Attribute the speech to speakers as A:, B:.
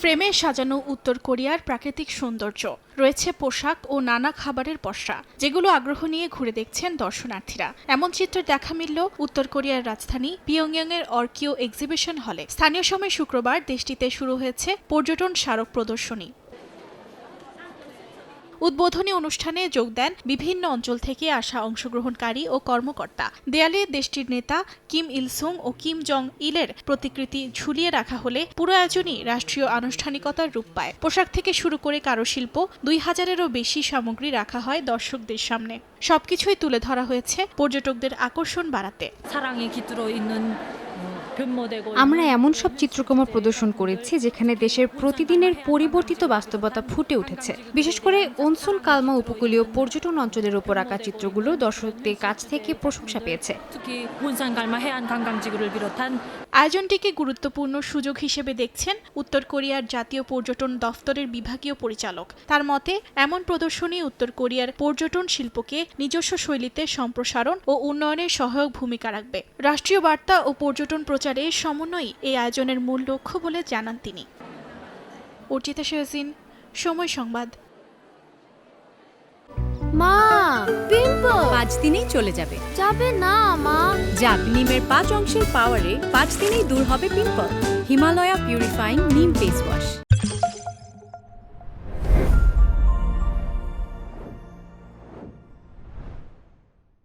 A: ফ্রেমে সাজানো উত্তর কোরিয়ার প্রাকৃতিক সৌন্দর্য। রয়েছে পোশাক ও নানা খাবারের পসরা যেগুলো আগ্রহ নিয়ে ঘুরে দেখছেন দর্শনার্থীরা। এমন চিত্র দেখা মিলল উত্তর কোরিয়ার রাজধানী পিয়ংয়ং এর অর্কিও এক্সিবিশন হলে। স্থানীয় সময় শুক্রবার দেশটিতে শুরু হয়েছে পর্যটন স্মারক প্রদর্শনী। উদ্বোধনী অনুষ্ঠানে যোগ দেন বিভিন্ন অঞ্চল থেকে আসা অংশগ্রহণকারী ও কর্মকর্তা। দেয়ালে দেশটির নেতা কিম ইলসুং ও কিম জং ইলের প্রতিকৃতি ঝুলিয়ে রাখা হলে পুরো আয়োজনই রাষ্ট্রীয় আনুষ্ঠানিকতার রূপ পায়। পোশাক থেকে শুরু করে কারুশিল্প দুই হাজারেরও বেশি সামগ্রী রাখা হয় দর্শকদের সামনে। সবকিছুই তুলে ধরা হয়েছে পর্যটকদের আকর্ষণ বাড়াতে।
B: আমরা এমন সব চিত্রকর্ম প্রদর্শন করেছি যেখানে দেশের প্রতিদিনের পরিবর্তিত বাস্তবতা ফুটে উঠেছে। বিশেষ করে অনসুল কালমা উপকূলীয় পর্যটন অঞ্চলের ওপর আঁকা চিত্রগুলো দর্শকদের কাছ থেকে প্রশংসা পেয়েছে।
A: আয়োজনটিকে গুরুত্বপূর্ণ সুযোগ হিসেবে দেখছেন উত্তর কোরিয়ার জাতীয় পর্যটন দফতরের বিভাগীয় পরিচালক। তার মতে এমন প্রদর্শনী উত্তর কোরিয়ার পর্যটন শিল্পকে নিজস্ব শৈলীতে সম্প্রসারণ ও উন্নয়নে সহায়ক ভূমিকা রাখবে। রাষ্ট্রীয় বার্তা ও পর্যটন প্রচারে সমন্বয়ই এই আয়োজনের মূল লক্ষ্য বলে জানান তিনি। অর্চিতা শেহজিন সময় সংবাদ।
C: মা পিম্পল!
D: পাঁচ দিনেই চলে যাবে।
C: যাবে না মা।
D: যাক নিমের পাঁচ অংশের পাওয়ারে পাঁচ দিনেই দূর হবে pimple. Himalaya purifying neem face wash